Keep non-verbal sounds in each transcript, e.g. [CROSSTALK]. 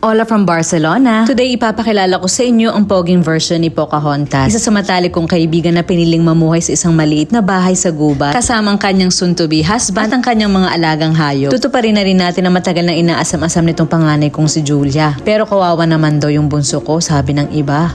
Ola from Barcelona. Today, ipapakilala ko sa inyo ang poging version ni Pocahontas. Isa sa matalik kong kaibigan na piniling mamuhay sa isang maliit na bahay sa gubat kasama ang kanyang soon-to-be husband at ang kanyang mga alagang hayop. Tutuparin na rin natin na matagal na inaasam-asam nitong panganay kong si Julia. Pero kawawa naman daw yung bunso ko, sabi ng iba.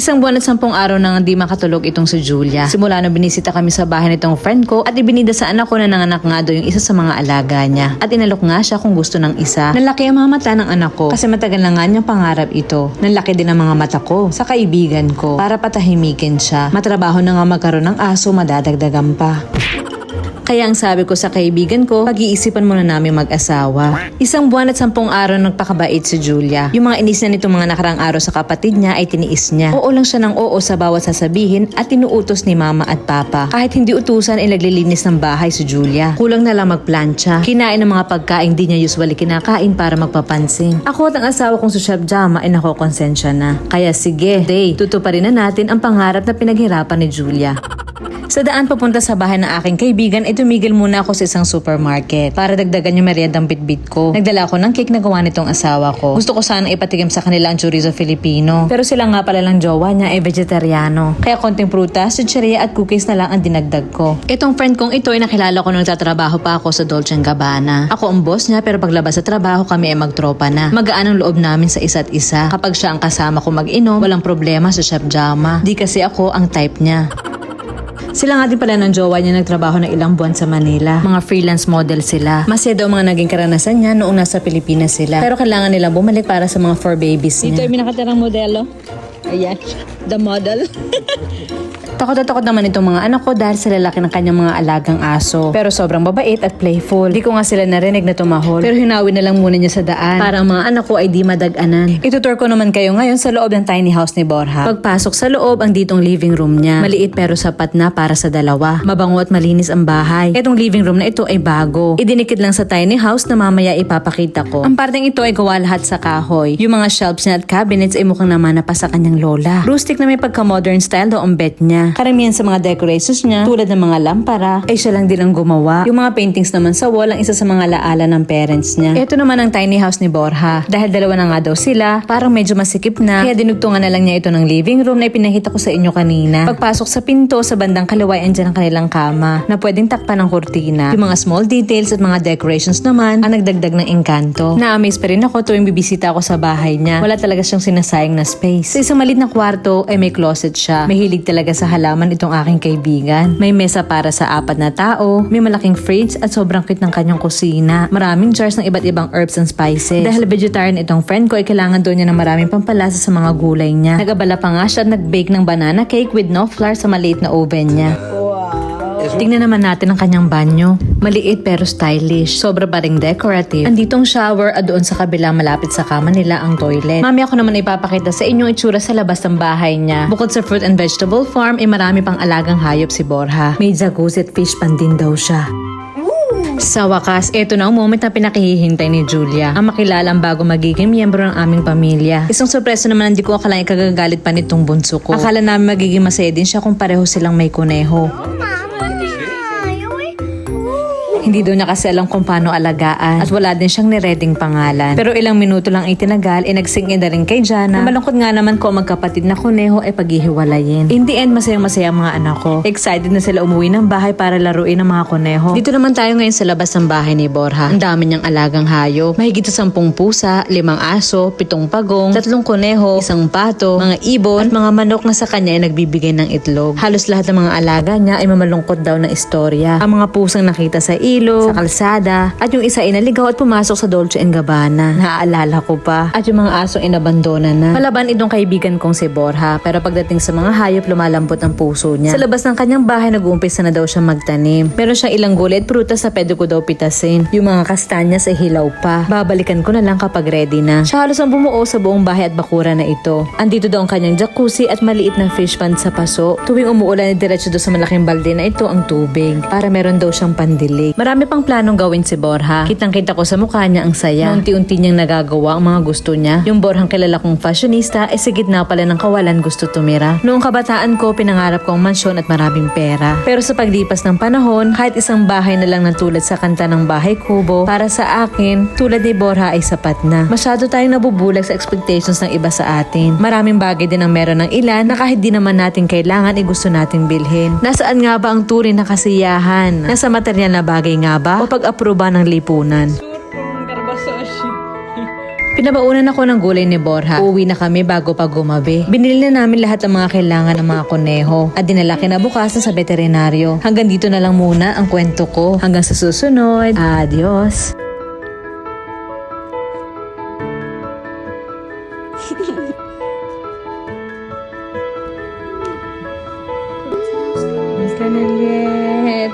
Isang buwan at sampung araw nang hindi makatulog itong si Julia. Simula na binisita kami sa bahay nitong friend ko at ibinida sa anak ko na nanganak nga daw yung isa sa mga alaga niya. At inalok nga siya kung gusto ng isa. Nalaki ang mga mata ng anak ko kasi matagal na nga niyang pangarap ito. Nalaki din ang mga mata ko sa kaibigan ko para patahimikin siya. Matrabaho na nga magkaroon ng aso madadagdagan pa. Kaya ang sabi ko sa kaibigan ko, pag-iisipan muna namin mag-asawa. Isang buwan at sampung araw nagpakabait si Julia. Yung mga inis na nitong mga nakarang araw sa kapatid niya ay tiniis niya. Oo lang siya ng oo sa bawat sasabihin at tinuutos ni mama at papa. Kahit hindi utusan ay naglilinis ng bahay si Julia. Kulang na lang magplancha. Kinain ng mga pagkain di niya usually kinakain para magpapansin. Ako at ang asawa kong si Chef Jama ay nakokonsensya na. Kaya sige, day, tutuparin na natin ang pangarap na pinaghirapan ni Julia. Sa daan papunta sa bahay ng aking kaibigan ay tumigil muna ako sa isang supermarket para dagdagan yung meriendang bitbit ko. Nagdala ako ng cake na gawa nitong asawa ko. Gusto ko sana ipatigim sa kanila ang chorizo Filipino. Pero sila nga pala lang jowa niya ay vegetariano. Kaya konting prutas, chicheria at cookies na lang ang dinagdag ko. Itong friend kong ito ay nakilala ko nung nagtatrabaho pa ako sa Dolce Gabbana. Ako ang boss niya pero paglabas sa trabaho kami ay magtropa na. Magaan ang loob namin sa isa't isa. Kapag siya ang kasama ko mag-inom, walang problema sa Chef Jama. Di kasi ako ang type niya. Sila nga din pala ng jowa niya nagtrabaho ng ilang buwan sa Manila. Mga freelance model sila. Masaya daw mga naging karanasan niya noong nasa Pilipinas sila. Pero kailangan nila bumalik para sa mga four babies niya. yung nakatirang modelo. Ayan. The model. [LAUGHS] Takot na takot naman itong mga anak ko dahil sa lalaki ng kanyang mga alagang aso. Pero sobrang babait at playful. Di ko nga sila narinig na tumahol. Pero hinawi na lang muna niya sa daan para ang mga anak ko ay di madaganan. Itutur ko naman kayo ngayon sa loob ng tiny house ni Borja. Pagpasok sa loob ang ditong living room niya. Maliit pero sapat na para sa dalawa. Mabango at malinis ang bahay. Itong living room na ito ay bago. Idinikit lang sa tiny house na mamaya ipapakita ko. Ang parteng ito ay gawa lahat sa kahoy. Yung mga shelves niya at cabinets ay mukhang namana pa sa kanyang lola. Rustic na may pagka-modern style daw ang bed niya. Karamihan sa mga decorations niya, tulad ng mga lampara, ay siya lang din ang gumawa. Yung mga paintings naman sa wall ang isa sa mga laala ng parents niya. Ito naman ang tiny house ni Borja. Dahil dalawa na nga daw sila, parang medyo masikip na, kaya dinugtungan na lang niya ito ng living room na ipinakita ko sa inyo kanina. Pagpasok sa pinto, sa bandang kaliway, andyan ang kanilang kama, na pwedeng takpan ng kurtina. Yung mga small details at mga decorations naman, ang nagdagdag ng engkanto. Na-amaze pa rin ako tuwing bibisita ako sa bahay niya. Wala talaga siyang sinasayang na space. Sa isang malit na kwarto ay may closet siya. Mahilig talaga sa halaman itong aking kaibigan. May mesa para sa apat na tao, may malaking fridge at sobrang cute ng kanyang kusina. Maraming jars ng iba't ibang herbs and spices. Dahil vegetarian itong friend ko ay kailangan doon niya ng maraming pampalasa sa mga gulay niya. Nagabala pa nga siya at nag-bake ng banana cake with no flour sa maliit na oven niya. Tingnan naman natin ang kanyang banyo. Maliit pero stylish. Sobra pa ring decorative. Andito ang shower at doon sa kabila malapit sa kama nila ang toilet. Mami ako naman ipapakita sa inyo ang itsura sa labas ng bahay niya. Bukod sa fruit and vegetable farm, ay marami pang alagang hayop si Borja. May jacuzzi at fish pan din daw siya. Sa wakas, eto na ang moment na pinakihihintay ni Julia. Ang makilala ang bago magiging miyembro ng aming pamilya. Isang sorpresa naman hindi ko akalain kagagalit pa nitong bunso ko. Akala namin magiging masaya din siya kung pareho silang may kuneho. Monday. Hindi daw niya kasi alam kung paano alagaan at wala din siyang nireding pangalan. Pero ilang minuto lang itinagal, eh nagsing in na rin kay Jana. Na malungkot nga naman ko magkapatid na kuneho ay paghihiwalayin. In the end, masayang masaya ang mga anak ko. Excited na sila umuwi ng bahay para laruin ang mga kuneho. Dito naman tayo ngayon sa labas ng bahay ni Borja. Ang dami niyang alagang hayop. Mahigit sa sampung pusa, limang aso, pitong pagong, tatlong kuneho, isang pato, mga ibon, at mga manok na sa kanya ay nagbibigay ng itlog. Halos lahat ng mga alaga niya ay mamalungkot daw na istorya. Ang mga pusang nakita sa ilog, sa kalsada, at yung isa ay naligaw at pumasok sa Dolce Gabbana. Naaalala ko pa. At yung mga asong inabandona na. Malaban itong kaibigan kong si Borja, pero pagdating sa mga hayop, lumalambot ang puso niya. Sa labas ng kanyang bahay, nag-uumpisa na daw siya magtanim. Meron siyang ilang gulay at prutas sa pwede ko daw pitasin. Yung mga kastanyas ay hilaw pa. Babalikan ko na lang kapag ready na. Siya halos ang bumuo sa buong bahay at bakura na ito. Andito daw ang kanyang jacuzzi at maliit na fish pond sa paso. Tuwing umuulan, diretso daw sa malaking balde na ito ang tubig para meron daw siyang pandilig. Marami Marami pang planong gawin si Borha. Kitang-kita ko sa mukha niya ang saya. Na unti-unti niyang nagagawa ang mga gusto niya. Yung Borhang kilala kong fashionista ay sa gitna pala ng kawalan gusto tumira. Noong kabataan ko, pinangarap ko ang mansyon at maraming pera. Pero sa paglipas ng panahon, kahit isang bahay na lang ng tulad sa kanta ng bahay kubo, para sa akin, tulad ni Borha ay sapat na. Masyado tayong nabubulag sa expectations ng iba sa atin. Maraming bagay din ang meron ng ilan na kahit di naman natin kailangan ay gusto nating bilhin. Nasaan nga ba ang tunay na kasiyahan? Nasa material na bagay nga ba? O pag-aproba ng lipunan? Pinabaunan ako ng gulay ni Borha. Uuwi na kami bago pa gumabi. Binili na namin lahat ng mga kailangan ng mga koneho at dinala kinabukasan sa veterinaryo. Hanggang dito na lang muna ang kwento ko. Hanggang sa susunod. Adios.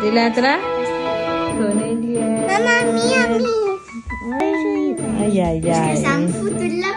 Ilatra? Ay, ay, ay. Sa food